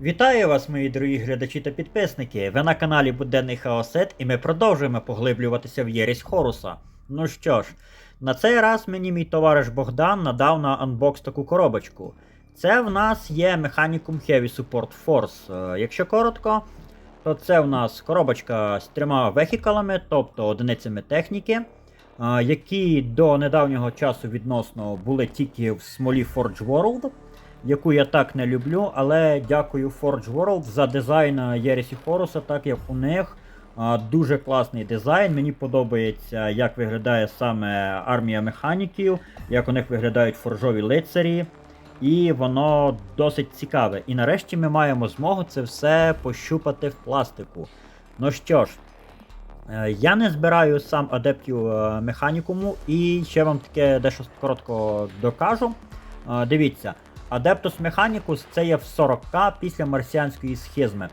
Вітаю вас, мої дорогі глядачі та підписники. Ви на каналі Буденний Хаосет, і ми продовжуємо поглиблюватися в єрість Хоруса. Ну що ж, на цей раз мені мій товариш Богдан надав на анбокс таку коробочку. Це в нас є Mechanicum Heavy Support Force. Е, Якщо коротко, то це в нас коробочка з трьома вехікалами, тобто одиницями техніки, е, які до недавнього часу відносно були тільки в смолі Forge World яку я так не люблю, але дякую Forge World за дизайн Єресі Хоруса, так як у них а, дуже класний дизайн. Мені подобається, як виглядає саме армія механіків, як у них виглядають форжові лицарі. І воно досить цікаве. І нарешті ми маємо змогу це все пощупати в пластику. Ну що ж, е, я не збираю сам адептів е, механікуму, і ще вам таке дещо коротко докажу. Е, Дивіться, Adeptus Mechanicus це є в 40к після марсіанської схизми.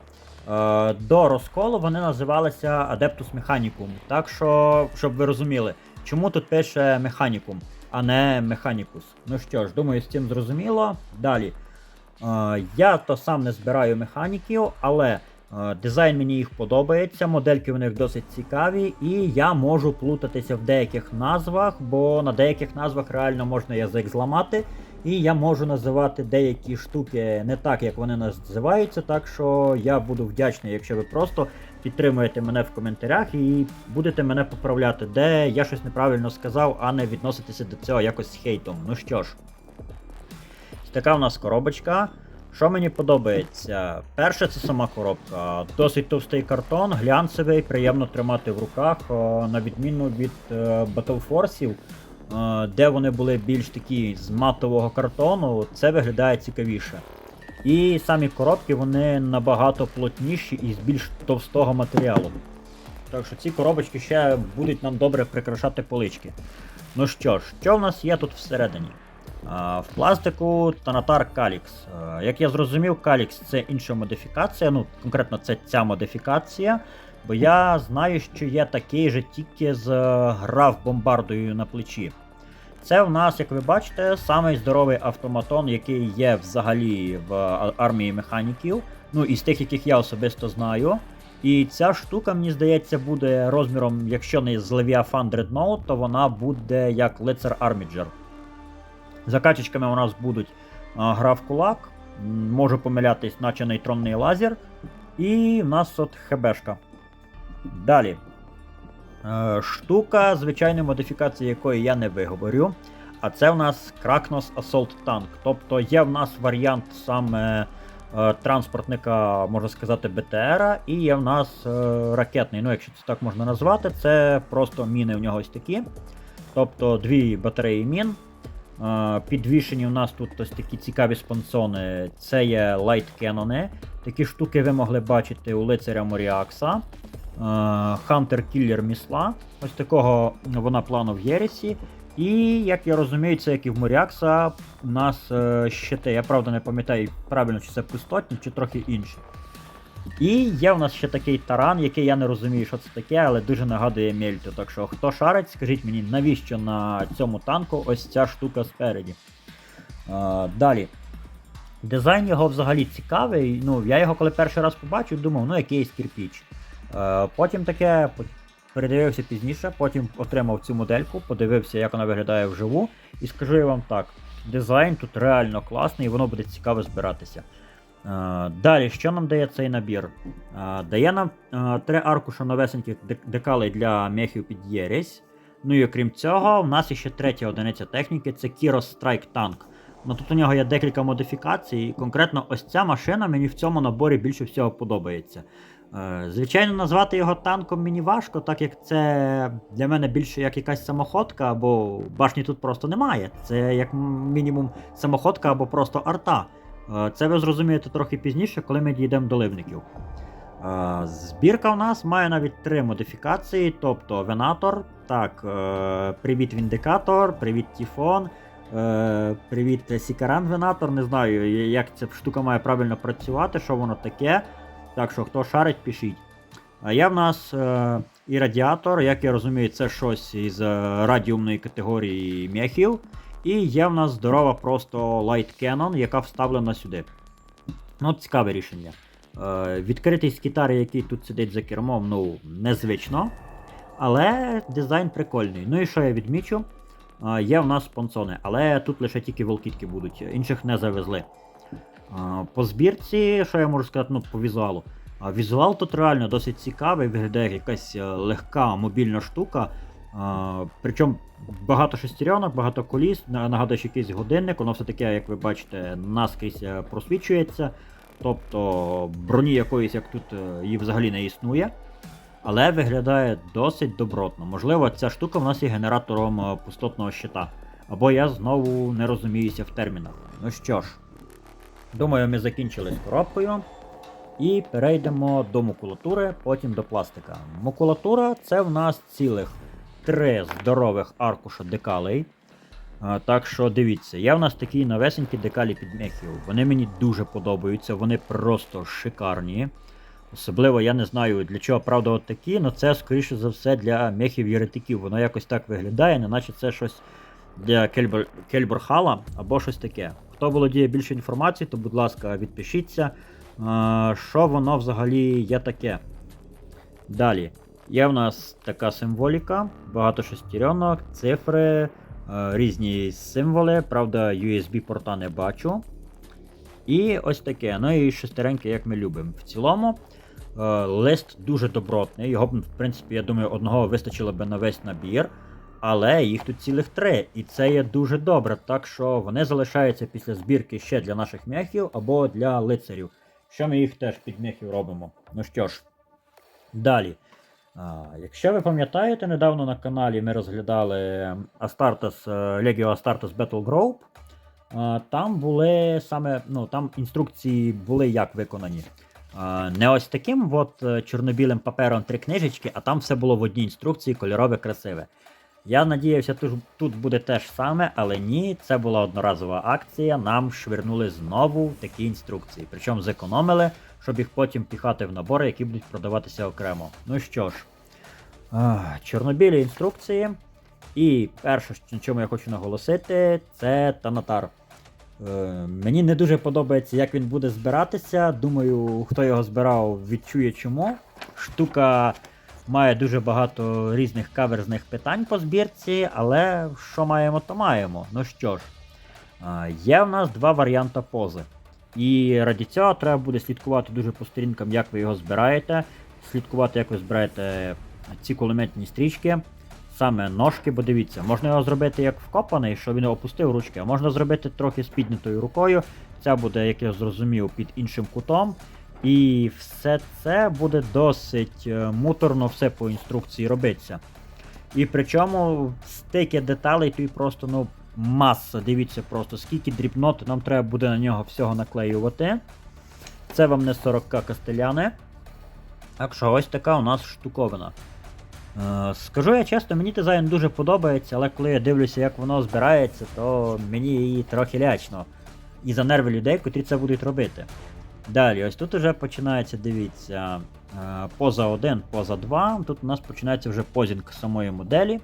Е, До розколу вони називалися Adeptus Mechanicum. Так що, щоб ви розуміли, чому тут пише Mechanicum, а не Mechanicus. Ну що ж, думаю, з цим зрозуміло. Далі. Е, Я то сам не збираю механіків, але е, дизайн мені їх подобається, модельки в них досить цікаві, і я можу плутатися в деяких назвах, бо на деяких назвах реально можна язик зламати. І я можу називати деякі штуки не так, як вони називаються, так що я буду вдячний, якщо ви просто підтримуєте мене в коментарях і будете мене поправляти, де я щось неправильно сказав, а не відноситися до цього якось з хейтом. Ну що ж, така в нас коробочка. Що мені подобається? Перше, це сама коробка. Досить товстий картон, глянцевий, приємно тримати в руках, на відміну від е, Battle Force'ів, е, де вони були більш такі з матового картону, це виглядає цікавіше. І самі коробки вони набагато плотніші і з більш товстого матеріалу. Так що ці коробочки ще будуть нам добре прикрашати полички. Ну що ж, що в нас є тут всередині? В пластику Танатар Калікс. Як я зрозумів, Калікс це інша модифікація, ну конкретно це ця модифікація. Бо я знаю, що є такий же тільки з е, грав бомбардою на плечі. Це в нас, як ви бачите, самий здоровий автоматон, який є взагалі в армії механіків. Ну, із тих, яких я особисто знаю. І ця штука, мені здається, буде розміром, якщо не з Leviathan Dreadnought, то вона буде як лицар Арміджер. Закачечками у нас будуть гра в кулак, можу помилятись, наче нейтронний лазер. І в нас от ХБшка. Далі. Е, штука звичайної модифікації, якої я не виговорю. А це в нас Kragnos Assault Tank. Тобто є в нас варіант саме е, транспортника, можна сказати, БТРа, і є в нас е, ракетний. Ну, якщо це так можна назвати, це просто міни в нього ось такі. Тобто дві батареї мін. Підвішені у нас тут ось такі цікаві спонсони. Це є Cannon. Такі штуки ви могли бачити у лицаря Моріакса. Хантер Кіллер Місла. Ось такого вона плану в Єресі. І, як я розумію, це як і в Моріакса, у нас е, щити. Я правда не пам'ятаю правильно, чи це пустотні, чи трохи інші. І є в нас ще такий таран, який я не розумію, що це таке, але дуже нагадує Мельту. Так що, хто шарить, скажіть мені, навіщо на цьому танку ось ця штука спереді. А, далі. Дизайн його взагалі цікавий. Ну, я його коли перший раз побачив, думав, ну якийсь кирпіч. Е, потім таке передивився пізніше, потім отримав цю модельку, подивився, як вона виглядає вживу. І скажу я вам так: дизайн тут реально класний, і воно буде цікаво збиратися. Е, Далі, що нам дає цей набір? Е, Дає нам три аркуша новесеньких декалей для мехів під Єресь. Ну і окрім цього, в нас ще третя одиниця техніки це Kiros Strike Tank. Ну тут у нього є декілька модифікацій, і конкретно ось ця машина мені в цьому наборі більше всього подобається. Е, Звичайно, назвати його танком мені важко, так як це для мене більше як якась самоходка, або башні тут просто немає. Це як мінімум самоходка або просто арта. Е, Це ви зрозумієте трохи пізніше, коли ми дійдемо до ливників. Е, Збірка у нас має навіть три модифікації, тобто Венатор, так, привіт Віндикатор, привіт Тіфон, привіт Сікаран Венатор. Не знаю, як ця штука має правильно працювати, що воно таке. Так що, хто шарить, пишіть. Є в нас е, і радіатор, як я розумію, це щось із е, радіумної категорії мехів. І є в нас здорова просто Light Cannon, яка вставлена сюди. Ну, цікаве рішення. Е, відкритий з кітари, який тут сидить за кермом, ну, незвично. Але дизайн прикольний. Ну і що я відмічу? Е, є в нас спонсони, але тут лише тільки волкітки будуть, інших не завезли. По збірці, що я можу сказати, ну, по візуалу. Візуал тут реально досить цікавий, виглядає якась е, легка мобільна штука. Причому багато шестеренок, багато коліс, на- нагадуєш якийсь годинник, воно все таке, як ви бачите, наскрізь е, просвічується. Тобто броні якоїсь, як тут, е, її взагалі не існує. Але виглядає досить добротно. Можливо, ця штука в нас є генератором пустотного щита. Або я знову не розуміюся в термінах. Ну що ж, думаю, ми закінчили з коробкою. І перейдемо до макулатури, потім до пластика. Макулатура це в нас цілих три здорових аркуша декалей. Так що дивіться, є в нас такі новесенькі декалі під мехів. Вони мені дуже подобаються, вони просто шикарні. Особливо я не знаю для чого правда от такі, але це скоріше за все для мехів єретиків. Воно якось так виглядає, неначе це щось для Кельбер... Кельберхала або щось таке. Хто володіє більше інформації, то будь ласка, відпишіться. Що воно взагалі є таке? Далі. Є в нас така символіка, багато шестеренок, цифри, е, різні символи, правда, USB-порта не бачу. І ось таке. Ну і шестереньки, як ми любимо. В цілому, е, лист дуже добротний. Його, в принципі, я думаю, одного вистачило би на весь набір. Але їх тут цілих три, і це є дуже добре, так що вони залишаються після збірки ще для наших м'яхів або для лицарів. Що ми їх теж під м'яхів робимо. Ну що ж, далі. А, якщо ви пам'ятаєте, недавно на каналі ми розглядали Astartes, е, Legio Astartes Battle Group. А, Там були саме, ну там інструкції були як виконані. А, Не ось таким от е, чорно-білим папером три книжечки, а там все було в одній інструкції, кольорове, красиве. Я надіявся, тут, буде те ж саме, але ні, це була одноразова акція. Нам швирнули знову такі інструкції. Причому зекономили, щоб їх потім піхати в набори, які будуть продаватися окремо. Ну що ж, чорнобілі інструкції. І перше, на чому я хочу наголосити, це Танатар. Е, мені не дуже подобається, як він буде збиратися. Думаю, хто його збирав, відчує чому. Штука має дуже багато різних каверзних питань по збірці, але що маємо, то маємо. Ну що ж, є в нас два варіанти пози. І раді цього треба буде слідкувати дуже по сторінкам, як ви його збираєте, слідкувати, як ви збираєте ці кулеметні стрічки, саме ножки, бо дивіться, можна його зробити як вкопаний, що він опустив ручки, а можна зробити трохи з піднятою рукою. Це буде, як я зрозумів, під іншим кутом. І все це буде досить е, муторно все по інструкції робиться. І причому стики деталей тут просто ну, маса. Дивіться просто, скільки дрібнот нам треба буде на нього всього наклеювати. Це вам не 40 кастеляни. Так що ось така у нас штуковина. Е, скажу я чесно, мені дизайн дуже подобається, але коли я дивлюся, як воно збирається, то мені її трохи лячно. І за нерви людей, котрі це будуть робити. Далі, ось тут вже починається, дивіться, е, поза 1, поза 2. Тут у нас починається вже позінг самої моделі.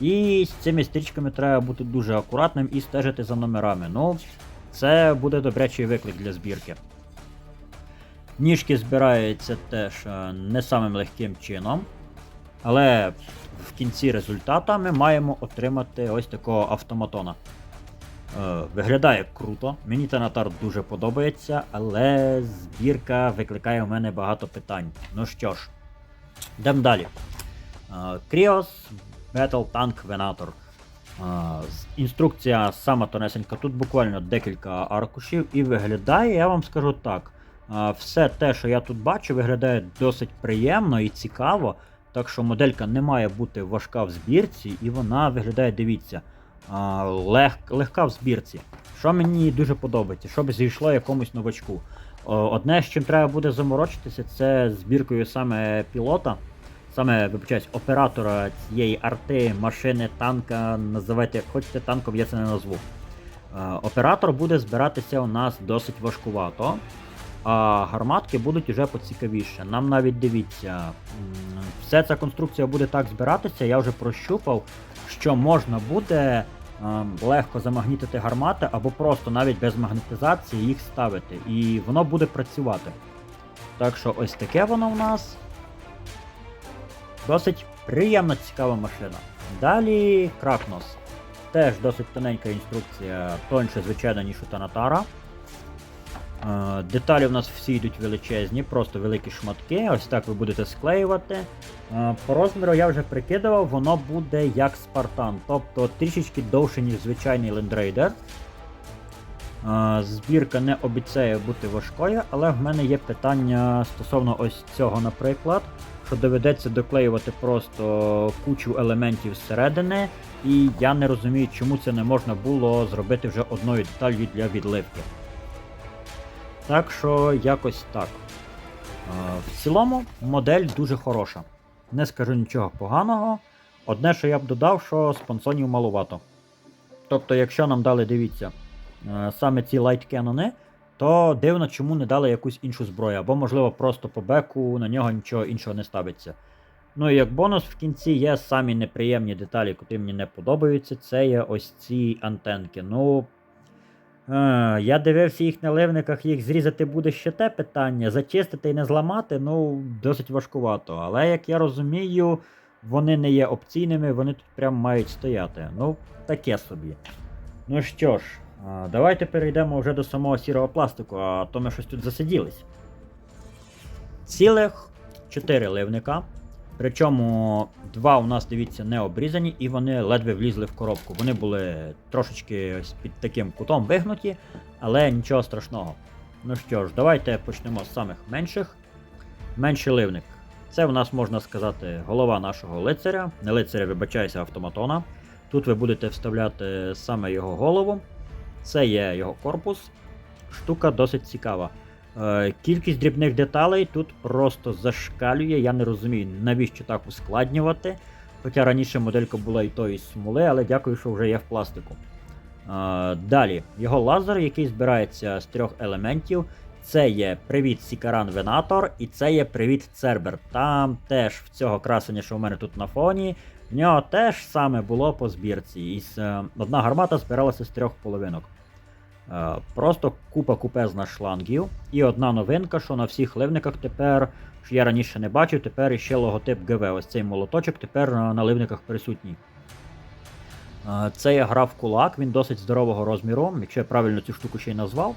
І з цими стрічками треба бути дуже акуратним і стежити за номерами. Ну, це буде добрячий виклик для збірки. Ніжки збираються теж е, не самим легким чином. Але в кінці результата ми маємо отримати ось такого автоматона. Е, виглядає круто, мені Танатар дуже подобається, але збірка викликає в мене багато питань. Ну що ж, йдемо далі. Кріос Battle Tank Venator. Е, Інструкція сама тонесенька, тут буквально декілька аркушів, і виглядає, я вам скажу так. е, Все те, що я тут бачу, виглядає досить приємно і цікаво. Так що моделька не має бути важка в збірці, і вона виглядає, дивіться, лег, легка в збірці. Що мені дуже подобається, щоб зійшло якомусь новачку. Одне, з чим треба буде заморочитися, це збіркою саме пілота, саме вибачаюсь, оператора цієї арти, машини, танка, називайте як хочете, танком я це не назву. Е, Оператор буде збиратися у нас досить важкувато. А гарматки будуть уже поцікавіше. Нам навіть дивіться, вся ця конструкція буде так збиратися, я вже прощупав, що можна буде ем, легко замагнітити гармати або просто навіть без магнетизації їх ставити, і воно буде працювати. Так що ось таке воно в нас. Досить приємна цікава машина. Далі Кракнос. Теж досить тоненька інструкція, тоньше, звичайно, ніж у Танатара. Деталі в нас всі йдуть величезні, просто великі шматки. Ось так ви будете склеювати. По розміру я вже прикидував, воно буде як Спартан, тобто трішечки довше, ніж звичайний лендрейдер. Збірка не обіцяє бути важкою, але в мене є питання стосовно ось цього, наприклад, що доведеться доклеювати просто кучу елементів зсередини, і я не розумію, чому це не можна було зробити вже одною деталью для відливки. Так що якось так. Е, В цілому модель дуже хороша. Не скажу нічого поганого. Одне, що я б додав, що спонсонів малувато. Тобто, якщо нам дали, дивіться, е, саме ці лайткенони, то дивно, чому не дали якусь іншу зброю, або, можливо, просто по беку на нього нічого іншого не ставиться. Ну і як бонус в кінці є самі неприємні деталі, які мені не подобаються. Це є ось ці антенки. Ну. Е, я дивився їх на ливниках, їх зрізати буде ще те питання. Зачистити і не зламати, ну, досить важкувато. Але як я розумію, вони не є опційними, вони тут прям мають стояти. Ну, таке собі. Ну що ж, давайте перейдемо вже до самого сірого пластику, а то ми щось тут засиділись. Цілих 4 ливника. Причому два у нас, дивіться, не обрізані, і вони ледве влізли в коробку. Вони були трошечки ось під таким кутом вигнуті, але нічого страшного. Ну що ж, давайте почнемо з самих менших. Менший ливник. Це у нас можна сказати голова нашого лицаря. Не лицаря, вибачаюся, автоматона. Тут ви будете вставляти саме його голову. Це є його корпус. Штука досить цікава. Е, Кількість дрібних деталей тут просто зашкалює. Я не розумію, навіщо так ускладнювати. Хоча раніше моделька була і тої смоли, але дякую, що вже є в пластику. Е, Далі, його лазер, який збирається з трьох елементів. Це є привіт Сікаран Венатор, і це є привіт Цербер. Там теж в цього красення, що в мене тут на фоні, в нього теж саме було по збірці. Із, е, одна гармата збиралася з трьох половинок. Е, Просто купа купезна шлангів. І одна новинка, що на всіх ливниках тепер, що я раніше не бачив, тепер іще логотип ГВ. Ось цей молоточок тепер на, ливниках присутній. Е, Це я грав кулак, він досить здорового розміру, якщо я правильно цю штуку ще й назвав.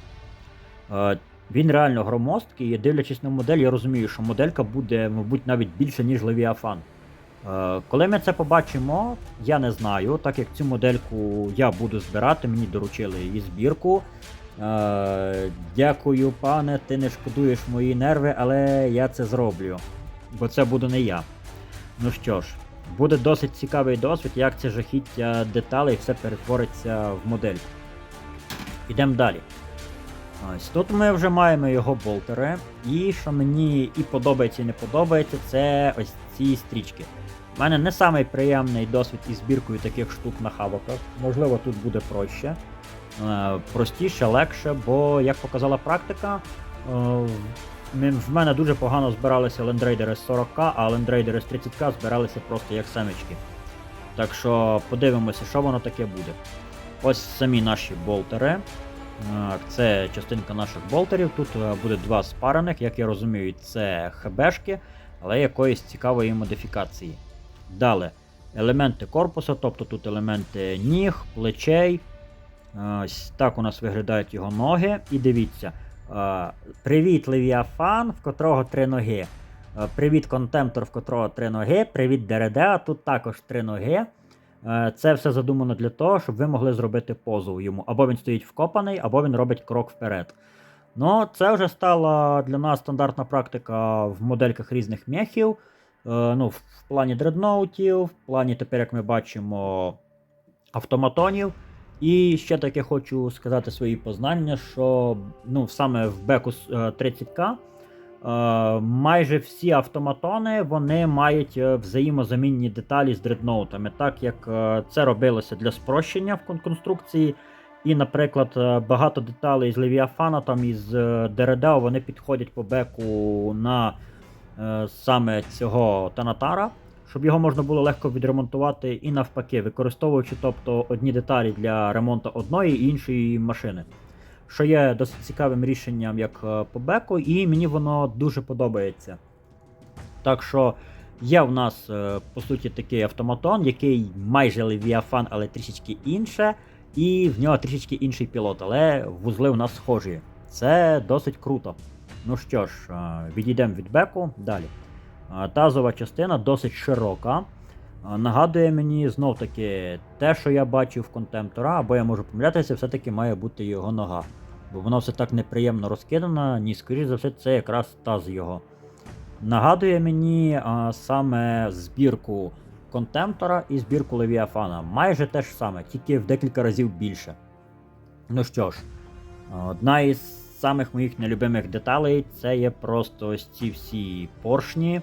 Е, Він реально громоздкий, і дивлячись на модель, я розумію, що моделька буде, мабуть, навіть більше, ніж Левіафан. Е, Коли ми це побачимо, я не знаю, так як цю модельку я буду збирати, мені доручили її збірку. Е, Дякую, пане, ти не шкодуєш мої нерви, але я це зроблю. Бо це буду не я. Ну що ж, буде досить цікавий досвід, як це жахіття деталей все перетвориться в модель. Ідемо далі. Ось тут ми вже маємо його болтери. І що мені і подобається, і не подобається, це ось ці стрічки. У мене не самий приємний досвід із збіркою таких штук на хавоках. Можливо, тут буде проще. Е, Простіше, легше, бо, як показала практика, е, в мене дуже погано збиралися лендрейдери з 40к, а лендрейдери з 30к збиралися просто як семечки. Так що подивимося, що воно таке буде. Ось самі наші болтери. Це частинка наших болтерів. Тут е, буде два спарених, як я розумію, це ХБшки, але якоїсь цікавої модифікації. Далі, елементи корпусу, тобто тут елементи ніг, плечей. Так у нас виглядають його ноги. І дивіться. Привіт, Левіафан, в котрого три ноги. Привіт, контемптор, в котрого три ноги. Привіт, Дереде, тут також три ноги. Це все задумано для того, щоб ви могли зробити позу йому. Або він стоїть вкопаний, або він робить крок вперед. Ну, це вже стала для нас стандартна практика в модельках різних мехів. Е, Ну, в плані дредноутів, в плані тепер, як ми бачимо, автоматонів. І ще таке хочу сказати свої познання, що ну, саме в беку с- е, 30к е, майже всі автоматони вони мають взаємозамінні деталі з дредноутами, так як це робилося для спрощення в конструкції. І, наприклад, багато деталей з Левіафана, там із Дередео, вони підходять по беку на саме цього Танатара. щоб його можна було легко відремонтувати і навпаки, використовуючи тобто, одні деталі для ремонту одної і іншої машини. Що є досить цікавим рішенням як е, по беку, і мені воно дуже подобається. Так що є в нас, е, по суті, такий автоматон, який майже Leviathan, але трішечки інше, і в нього трішечки інший пілот, але вузли у нас схожі. Це досить круто. Ну що ж, е, відійдемо від беку далі. Е, Тазова частина досить широка. Е, Нагадує мені знов таки те, що я бачив в контемптора, або я можу помилятися, все-таки має бути його нога. Бо воно все так неприємно розкидано, ні, скоріш за все, це якраз таз його. Нагадує мені а, саме збірку контемптора і збірку Левіафана. Майже те ж саме, тільки в декілька разів більше. Ну що ж, одна із самих моїх нелюбимих деталей це є просто ось ці всі поршні,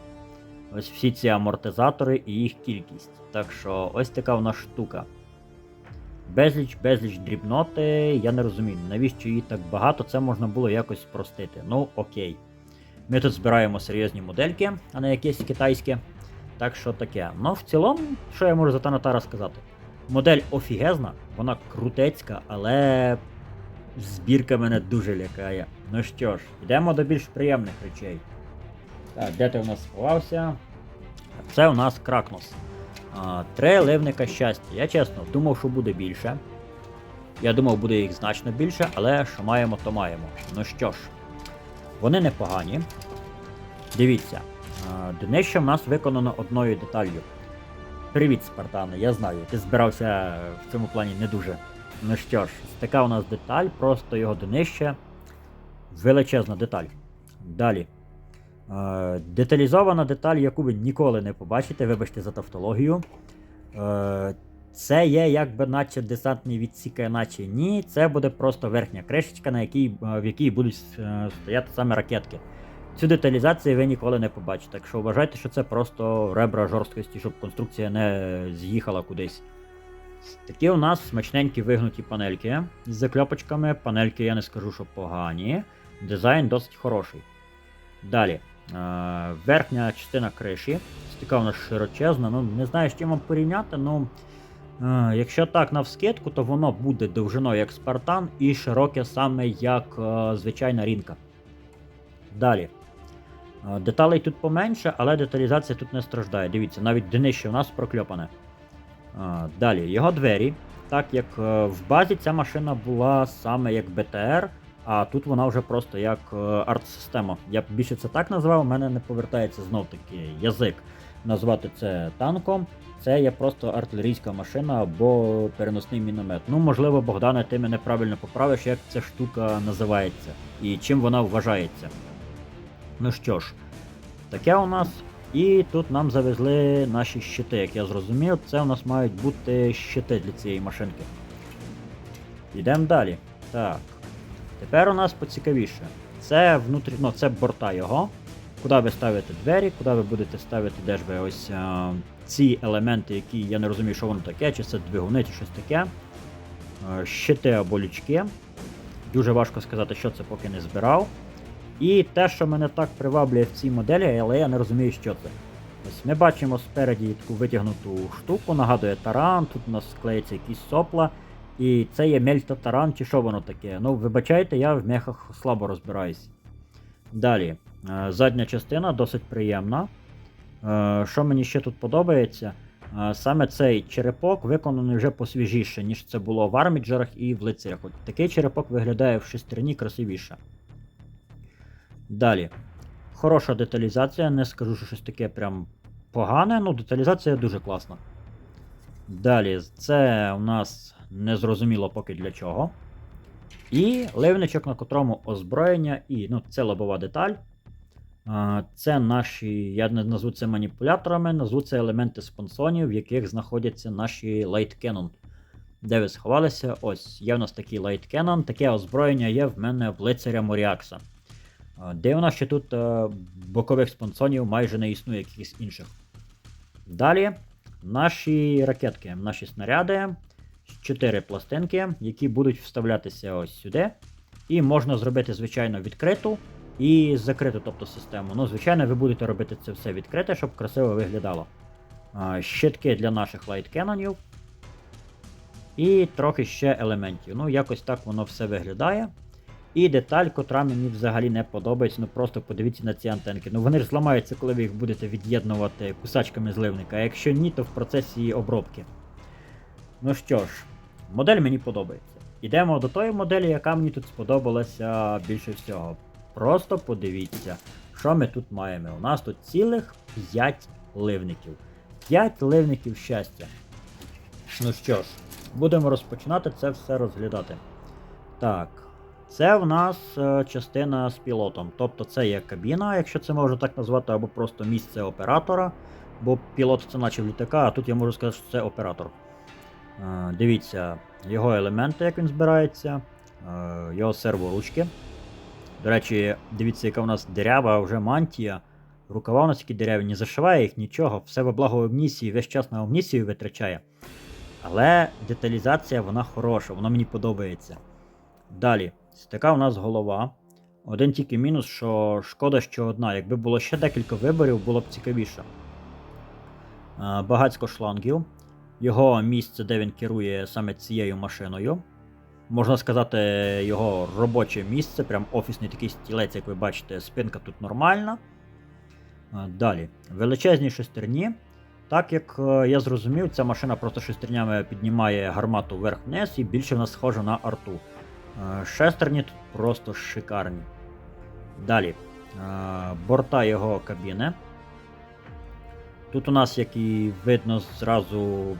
ось всі ці амортизатори і їх кількість. Так що ось така в нас штука. Безліч, безліч дрібноти, я не розумію, навіщо її так багато, це можна було якось спростити. Ну, окей. Ми тут збираємо серйозні модельки, а не якісь китайські. Так що таке. Ну, в цілому, що я можу за Танатара сказати? Модель офігезна, вона крутецька, але збірка мене дуже лякає. Ну що ж, йдемо до більш приємних речей. Так, де ти у нас сховався? Це у нас Кракнос. Три ливника щастя. Я чесно думав, що буде більше. Я думав, буде їх значно більше, але що маємо, то маємо. Ну що ж, вони непогані. Дивіться, днище в нас виконано одною деталлю. Привіт, Спартане, я знаю, ти збирався в цьому плані не дуже. Ну що ж, така у нас деталь, просто його днище. Величезна деталь. Далі. Е, деталізована деталь, яку ви ніколи не побачите, вибачте за тавтологію. Е, це є якби наче десантний відсік, а наче ні. Це буде просто верхня кришечка, на якій, е, в якій будуть е, стояти саме ракетки. Цю деталізацію ви ніколи не побачите. Так що вважайте, що це просто ребра жорсткості, щоб конструкція не з'їхала кудись. Такі у нас смачненькі вигнуті панельки з закльопочками. Панельки я не скажу, що погані. Дизайн досить хороший. Далі. Е, верхня частина криші. Така вона широчезна. Ну, не знаю, з чим вам порівняти. Ну, е, якщо так навскидку, то воно буде довжиною як Спартан і широке саме як е, звичайна рінка. Далі. Деталей тут поменше, але деталізація тут не страждає. Дивіться, навіть днище у нас прокльопане. Далі, його двері. Так як е, в базі ця машина була саме як БТР, а тут вона вже просто як е, арт-система. Я б більше це так назвав, у мене не повертається знов таки язик назвати це танком. Це є просто артилерійська машина або переносний міномет. Ну, можливо, Богдане, ти мене правильно поправиш, як ця штука називається і чим вона вважається. Ну що ж, таке у нас. І тут нам завезли наші щити, як я зрозумів, це у нас мають бути щити для цієї машинки. Йдемо далі. Так. Тепер у нас поцікавіше. Це внутрі, ну, це борта його. Куди ви ставите двері, куди ви будете ставити, де ж ви ось а, ці елементи, які я не розумію, що воно таке, чи це двигуни, чи щось таке. А, щити або лючки. Дуже важко сказати, що це поки не збирав. І те, що мене так приваблює в цій моделі, але я не розумію, що це. Ось ми бачимо спереді таку витягнуту штуку, нагадує таран, тут у нас склеїться якісь сопла. І це є мельта таран, чи що воно таке. Ну, вибачайте, я в мехах слабо розбираюсь. Далі. Е, Задня частина досить приємна. Е, Що мені ще тут подобається? Е, Саме цей черепок виконаний вже посвіжіше, ніж це було в арміджерах і в лицарях. От такий черепок виглядає в шестерні красивіше. Далі. Хороша деталізація, не скажу, що щось таке прям погане, ну деталізація дуже класна. Далі, це у нас незрозуміло поки для чого. І ливничок, на котрому озброєння, і ну, це лобова деталь. Це наші, я не назву це маніпуляторами, назву це елементи спонсонів, в яких знаходяться наші Cannon. Де ви сховалися? Ось, є в нас такий Cannon, таке озброєння є в мене в лицаря Моріакса. Нас ще тут е, бокових спонсонів майже не існує якихось інших. Далі наші ракетки, наші снаряди. Чотири пластинки, які будуть вставлятися ось сюди. І можна зробити, звичайно, відкриту і закриту тобто, систему. Ну, звичайно, ви будете робити це все відкрите, щоб красиво виглядало. щитки для наших лайткенонів. І трохи ще елементів. Ну, якось так воно все виглядає. І деталь, котра мені взагалі не подобається, ну просто подивіться на ці антенки. Ну вони ж зламаються, коли ви їх будете від'єднувати кусачками зливника, а якщо ні, то в процесі її обробки. Ну що ж, модель мені подобається. Ідемо до тої моделі, яка мені тут сподобалася більше всього. Просто подивіться, що ми тут маємо. У нас тут цілих 5 ливників. 5 ливників щастя. Ну що ж, будемо розпочинати це все розглядати. Так. Це в нас е, частина з пілотом. Тобто це є кабіна, якщо це можна так назвати, або просто місце оператора. Бо пілот це наче в літака, а тут я можу сказати, що це оператор. Е, Дивіться, його елементи, як він збирається, е, його серворучки. До речі, дивіться, яка у нас дерява вже мантія. Рукава у нас такі дерев'яні, не зашиває їх нічого, все во благо обнісії, весь час на обнісію витрачає. Але деталізація вона хороша, вона мені подобається. Далі, така у нас голова. Один тільки мінус, що шкода, що одна. Якби було ще декілька виборів, було б цікавіше. Е, Багацько шлангів. Його місце, де він керує саме цією машиною. Можна сказати, його робоче місце, прям офісний такий стілець, як ви бачите, спинка тут нормальна. Е, Далі. Величезні шестерні. Так як е, я зрозумів, ця машина просто шестернями піднімає гармату вверх-вниз і більше вона схожа на арту. Шестерні тут просто шикарні. Далі. Борта його кабіни. Тут у нас, як і видно зразу,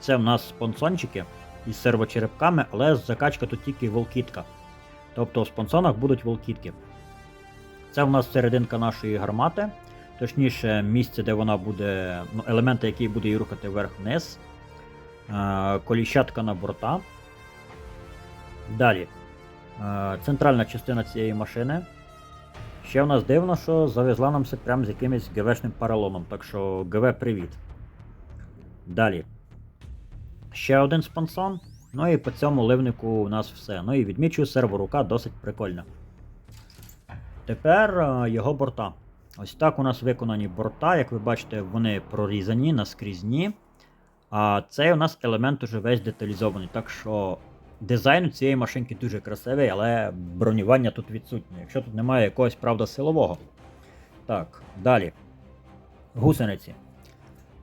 це в нас спонсончики із сервочерепками, але закачка тут тільки волкітка. Тобто в спонсонах будуть волкітки. Це в нас серединка нашої гармати. Точніше, місце, де вона буде, ну, елементи, які буде її рухати вверх-вниз. Коліщатка на борта. Далі. Е, Центральна частина цієї машини. Ще в нас дивно, що завезла нам це прямо з якимось ГВшним паралоном. Так що ГВ привіт. Далі. Ще один спонсон. Ну і по цьому ливнику у нас все. Ну і відмічую серворука досить прикольна. Тепер е, його борта. Ось так у нас виконані борта, як ви бачите, вони прорізані, наскрізні. А цей у нас елемент уже весь деталізований. Так що дизайн цієї машинки дуже красивий, але бронювання тут відсутнє. Якщо тут немає якогось, правда, силового. Так, далі. Гусениці.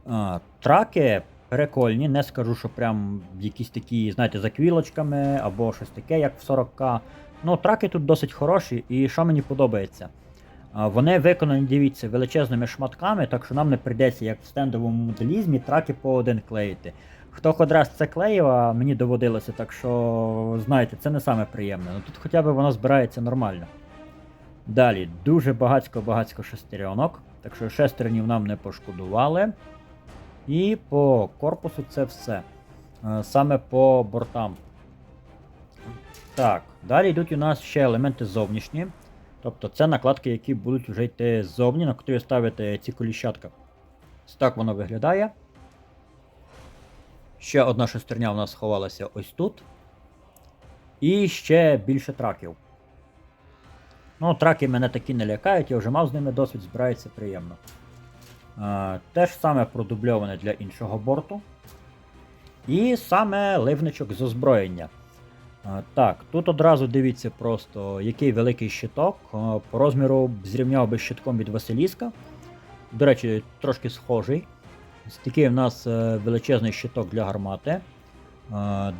А, траки прикольні, не скажу, що прям якісь такі, знаєте, за квілочками або щось таке, як в 40к. Ну, траки тут досить хороші, і що мені подобається. А, Вони виконані, дивіться, величезними шматками, так що нам не прийдеться, як в стендовому моделізмі, траки по один клеїти. Хто хоч раз це клеїв, а мені доводилося, так що, знаєте, це не саме приємне. Ну тут хоча б воно збирається нормально. Далі, дуже багацько-багацько шестеренок, так що шестернів нам не пошкодували. І по корпусу це все. Е, Саме по бортам. Так, далі йдуть у нас ще елементи зовнішні. Тобто це накладки, які будуть вже йти ззовні, на котрі ставите ці коліщатка. Ось так воно виглядає. Ще одна шестерня у нас сховалася ось тут. І ще більше траків. Ну, траки мене такі не лякають, я вже мав з ними досвід, збирається приємно. Е, те ж саме продубльоване для іншого борту. І саме ливничок з озброєння. Е, Так, тут одразу дивіться просто, який великий щиток. Е, По розміру зрівняв би щитком від Василіска. До речі, трошки схожий. Ось такий в нас е, величезний щиток для гармати. Е,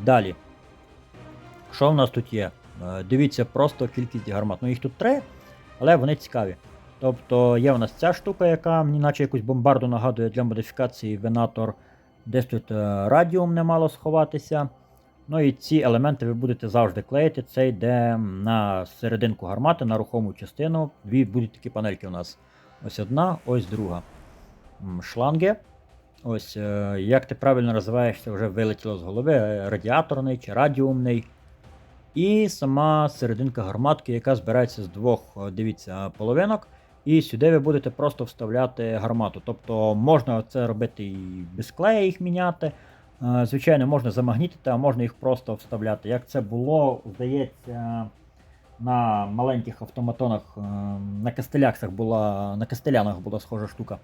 Далі. Що в нас тут є? Е, Дивіться, просто кількість гармат. Ну їх тут три, але вони цікаві. Тобто є у нас ця штука, яка мені наче якусь бомбарду нагадує для модифікації Венатор. Десь тут радіум не мало сховатися. Ну і ці елементи ви будете завжди клеїти. Це йде на серединку гармати, на рухому частину. Дві будуть такі панельки у нас. Ось одна, ось друга. Шланги. Ось, е, як ти правильно називаєшся, вже вилетіло з голови. е, Радіаторний чи радіумний. І сама серединка гарматки, яка збирається з двох, е, дивіться, половинок. І сюди ви будете просто вставляти гармату. Тобто можна це робити і без клея їх міняти. Звичайно, можна замагнітити, а можна їх просто вставляти. Як це було, здається, на маленьких автоматонах, на кастеляксах була, на кастелянах була схожа штука.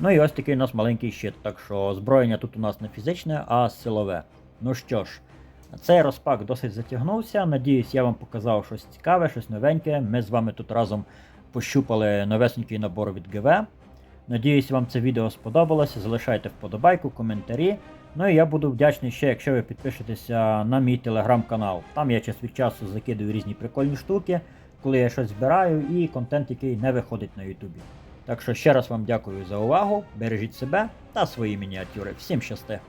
Ну і ось такий у нас маленький щит, так що озброєння тут у нас не фізичне, а силове. Ну що ж, цей розпак досить затягнувся. Надіюсь, я вам показав щось цікаве, щось новеньке. Ми з вами тут разом пощупали новесенький набор від ГВ. Надіюсь, вам це відео сподобалося. Залишайте вподобайку, коментарі. Ну і я буду вдячний ще, якщо ви підпишетеся на мій телеграм-канал. Там я час від часу закидую різні прикольні штуки, коли я щось збираю, і контент, який не виходить на Ютубі. Так що ще раз вам дякую за увагу, бережіть себе та свої мініатюри. Всім щасти!